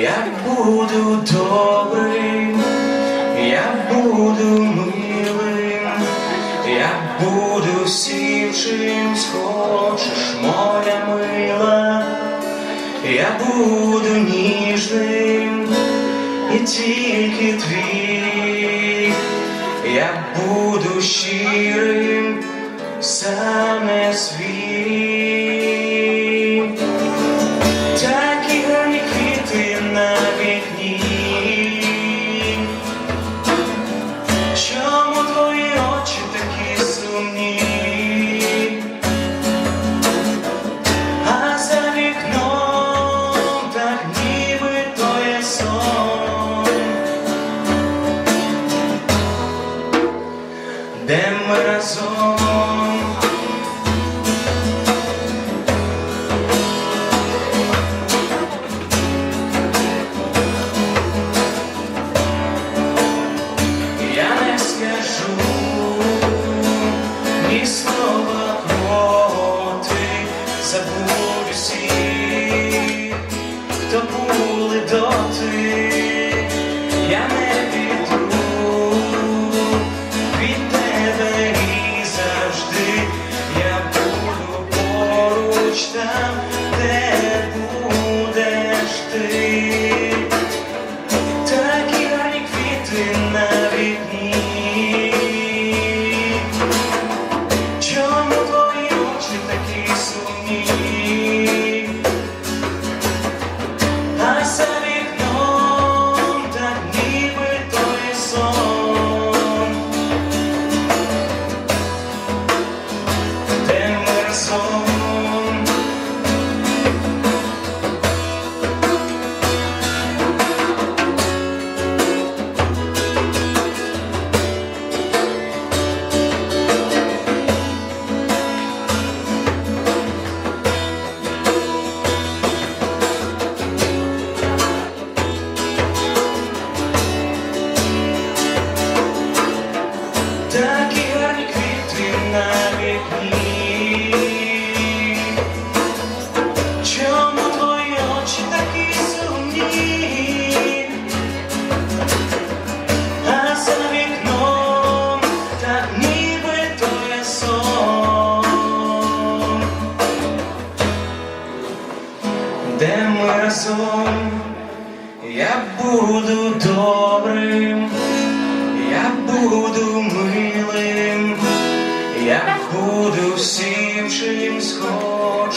Я буду добрым, я буду милим, я буду сівшим, схочеш моря мила, я буду ніжним і ті тільки твій, я буду щирим, саме свій. Ми. Я не скажу ні слова проти, забудь усі, хто були доти, де ми разом, я буду добрим. Я буду милим, я буду всім, чим мила,